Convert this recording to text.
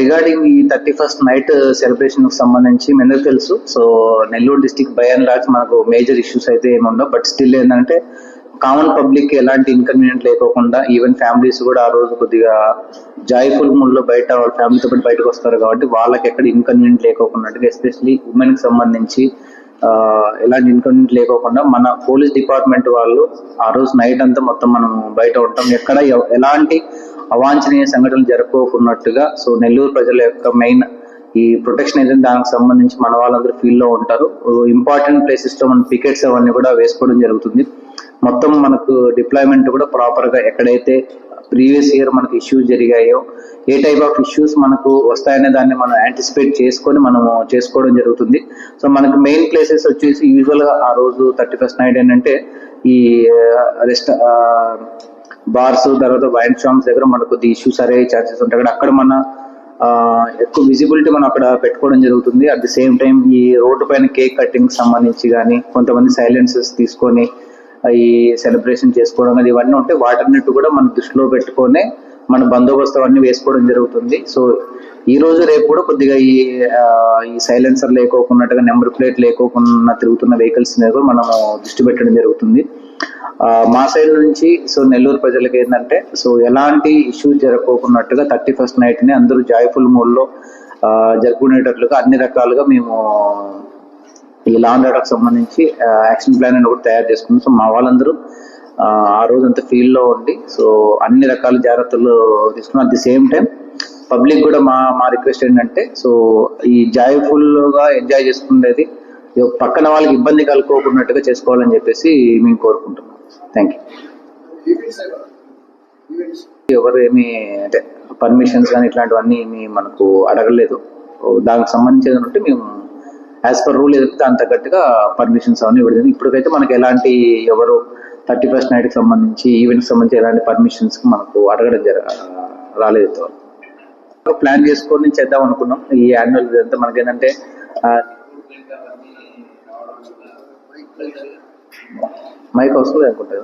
Regarding ఈ thirty first night celebration సంబంధించి మీ అందరికీ తెలుసు. So Nellore district by and large మనకు మేజర్ ఇష్యూస్ అయితే ఏమి ఉండవు. బట్ స్టిల్ ఏంటంటే కామన్ పబ్లిక్ ఎలాంటి ఇన్కన్వీనియంట్ లేకోకుండా ఈవెన్ ఫ్యామిలీస్ కూడా ఆ రోజు కొద్దిగా జాయ్ఫుల్ మూడ్లో బయట వాళ్ళ ఫ్యామిలీతో పాటు బయటకు వస్తారు కాబట్టి వాళ్ళకి ఎక్కడ ఇన్కన్వీనియంట్ లేకోకుండా ఎస్పెషలీ ఉమెన్కి సంబంధించి ఎలాంటి ఇన్కన్వీనియంట్ లేకోకుండా మన పోలీస్ డిపార్ట్మెంట్ వాళ్ళు ఆ రోజు నైట్ అంతా మొత్తం మనం బయట ఉంటాం. ఎక్కడ ఎలాంటి అవాంఛనీయ సంఘటనలు జరుపుకున్నట్టుగా సో నెల్లూరు ప్రజల యొక్క మెయిన్ ఈ ప్రొటెక్షన్ ఏజెంట్ దానికి సంబంధించి మన వాళ్ళందరూ ఫీల్డ్లో ఉంటారు ఇంపార్టెంట్ ప్లేసెస్లో మన పికెట్స్ అవన్నీ కూడా వేసుకోవడం జరుగుతుంది. మొత్తం మనకు డిప్లాయ్మెంట్ కూడా ప్రాపర్గా ఎక్కడైతే ప్రీవియస్ ఇయర్ మనకు ఇష్యూస్ జరిగాయో ఏ టైప్ ఆఫ్ ఇష్యూస్ మనకు వస్తాయనే దాన్ని మనం యాంటిసిపేట్ చేసుకొని మనము చేసుకోవడం జరుగుతుంది. సో మనకు మెయిన్ ప్లేసెస్ వచ్చేసి యూజువల్గా ఆ రోజు థర్టీ ఫస్ట్ నైట్ ఏంటంటే ఈ రెస్ట్ బార్స్ తర్వాత వైన్ షాప్స్ దగ్గర మనకు కొద్ది ఇష్యూస్ అరే ఛాన్సెస్ ఉంటాయి. కానీ అక్కడ మన ఎక్కువ విజిబిలిటీ మనం అక్కడ పెట్టుకోవడం జరుగుతుంది. అట్ ది సేమ్ టైం ఈ రోడ్డు పైన కేక్ కటింగ్ సంబంధించి కానీ కొంతమంది సైలెన్సెస్ తీసుకొని ఈ సెలబ్రేషన్ చేసుకోవడం అది ఇవన్నీ ఉంటే వాటన్నిటి కూడా మన దృష్టిలో పెట్టుకొని మన బందోబస్తు అవన్నీ వేసుకోవడం జరుగుతుంది. సో ఈ రోజు రేపు కూడా కొద్దిగా ఈ ఈ సైలెన్సర్ లేకోకున్నట్టుగా నెంబర్ ప్లేట్ లేకోకుండా తిరుగుతున్న వెహికల్స్ మీద కూడా మనము దృష్టి పెట్టడం జరుగుతుంది. మా సైడ్ నుంచి సో నెల్లూరు ప్రజలకు ఏంటంటే సో ఎలాంటి ఇష్యూస్ జరగకోకున్నట్టుగా థర్టీ ఫస్ట్ నైట్ని అందరూ జాయ్ఫుల్ మూడ్లో జరుపుకునేటట్లుగా అన్ని రకాలుగా మేము ఈ లాంగ్ అండ్ సంబంధించి యాక్షన్ ప్లాన్ అని కూడా తయారు చేసుకున్నాం. సో మా వాళ్ళందరూ ఆ, రోజు అంతా ఫీల్డ్లో ఉండి సో అన్ని రకాల జాగ్రత్తలు తీసుకున్నాం. At the same time public కూడా మా మా రిక్వెస్ట్ ఏంటంటే సో ఈ జాయ్ఫుల్గా ఎంజాయ్ చేసుకునేది పక్కన వాళ్ళకి ఇబ్బంది కలుపుకోకున్నట్టుగా చేసుకోవాలని చెప్పేసి మేము కోరుకుంటున్నాం. థ్యాంక్ యూ ఎవరు ఏమి అంటే పర్మిషన్స్ కానీ ఇట్లాంటివన్నీ ఏమి మనకు అడగలేదు. దానికి సంబంధించి ఉంటే మేము యాజ్ పర్ రూల్ ఏదైతే దాని తగ్గట్టుగా పర్మిషన్స్ అవన్నీ ఇవ్వలేదు. ఇప్పటికైతే మనకి ఎలాంటి ఎవరు థర్టీ ఫస్ట్ నైట్కి సంబంధించి ఈవెంట్కి సంబంధించి ఎలాంటి పర్మిషన్స్ మనకు అడగడం జర రాలేదు ప్లాన్ చేసుకొని చేద్దాం అనుకున్నాం. ఈ యాన్యువల్ ఇదంతా మనకి ఏంటంటే మైక్ వస్తుంది అనుకుంటా